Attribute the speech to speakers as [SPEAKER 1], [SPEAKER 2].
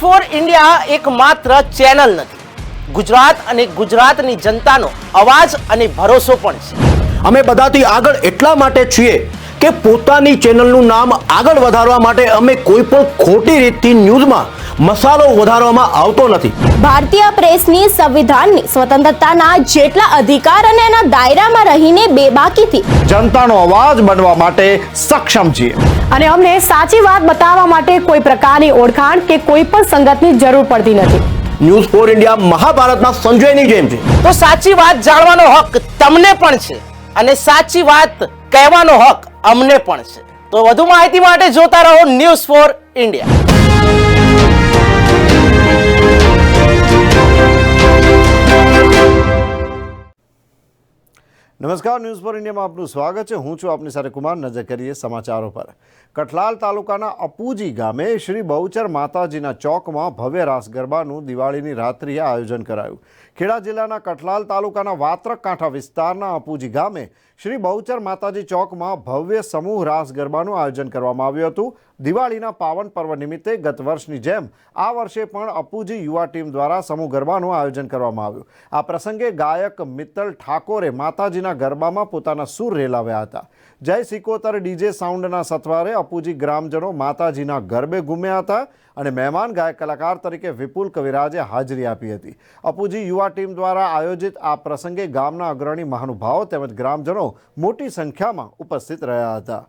[SPEAKER 1] For India એક માત્ર channel નથી. ગુજરાત અને ગુજરાતની જનતાનો અવાજ અને ભરોસો પણ છે.
[SPEAKER 2] અમે બધાથી આગળ એટલા માટે છીએ કે પોતાની ચેનલનું નામ આગળ વધારવા માટે અમે કોઈ પણ ખોટી રીતથી ન્યૂઝમાં મસાલો વધારવામાં આવતો નથી.
[SPEAKER 3] ભારતીય પ્રેસની સંવિધાનની સ્વતંત્રતાના જેટલા અધિકાર અને એના દાયરામાં રહીને બેબાકીથી
[SPEAKER 4] જનતાનો અવાજ બનવા માટે સક્ષમ છીએ.
[SPEAKER 5] અને અમને સાચી વાત બતાવવા માટે કોઈ પ્રકારની ઓળખાણ કે કોઈ પણ સંગતની જરૂર પડતી નથી.
[SPEAKER 2] ન્યૂઝ ફોર ઇન્ડિયા મહાભારતના સંજયની જેમ છે.
[SPEAKER 1] તો સાચી વાત જાણવાનો હક તમને પણ છે. અને સાચી વાત કહેવાનો હક અમને પણ છે. તો વધુ માહિતી માટે જોતા રહો ન્યૂઝ ફોર ઇન્ડિયા
[SPEAKER 4] નમસ્કાર, ન્યૂઝ પર ઇન્ડિયામાં આપનું સ્વાગત છે. હું છું આપની સાથે કુમાર. નજર કરીએ સમાચારો પર. કઠલાલ તાલુકાના અપુજી ગામે શ્રી બહુચર માતાજીના ચોકમાં ભવ્ય રાસ ગરબાનું દિવાળીની રાત્રિએ આયોજન કરાયું. ખેડા જિલ્લાના કઠલાલ તાલુકાના વાત્રક કાંઠા વિસ્તારના અપુજી ગામે શ્રી બહુચર માતાજી ચોકમાં ભવ્ય સમૂહ રાસ ગરબાનું આયોજન કરવામાં આવ્યું હતું. દિવાળીના પાવન પર્વ નિમિત્તે ગત વર્ષની જેમ આ વર્ષે પણ અપુજી યુવા ટીમ દ્વારા સમૂહ ગરબાનું આયોજન કરવામાં આવ્યું. આ પ્રસંગે ગાયક મિત્તલ ઠાકોરે માતાજીના ગરબામાં પોતાના સૂર રેલાવ્યા હતા. જય સિકોતર ડીજે સાઉન્ડના સથવારે અપુજી ગ્રામજનો માતાજીના ગરબે ઘૂમ્યા હતા અને મહેમાન ગાયક કલાકાર તરીકે વિપુલ કવિરાજે હાજરી આપી હતી. અપુજી યુવા ટીમ દ્વારા આયોજિત આ પ્રસંગે ગામના અગ્રણી મહાનુભાવો તેમજ ગ્રામજનો મોટી સંખ્યામાં ઉપસ્થિત રહ્યા હતા.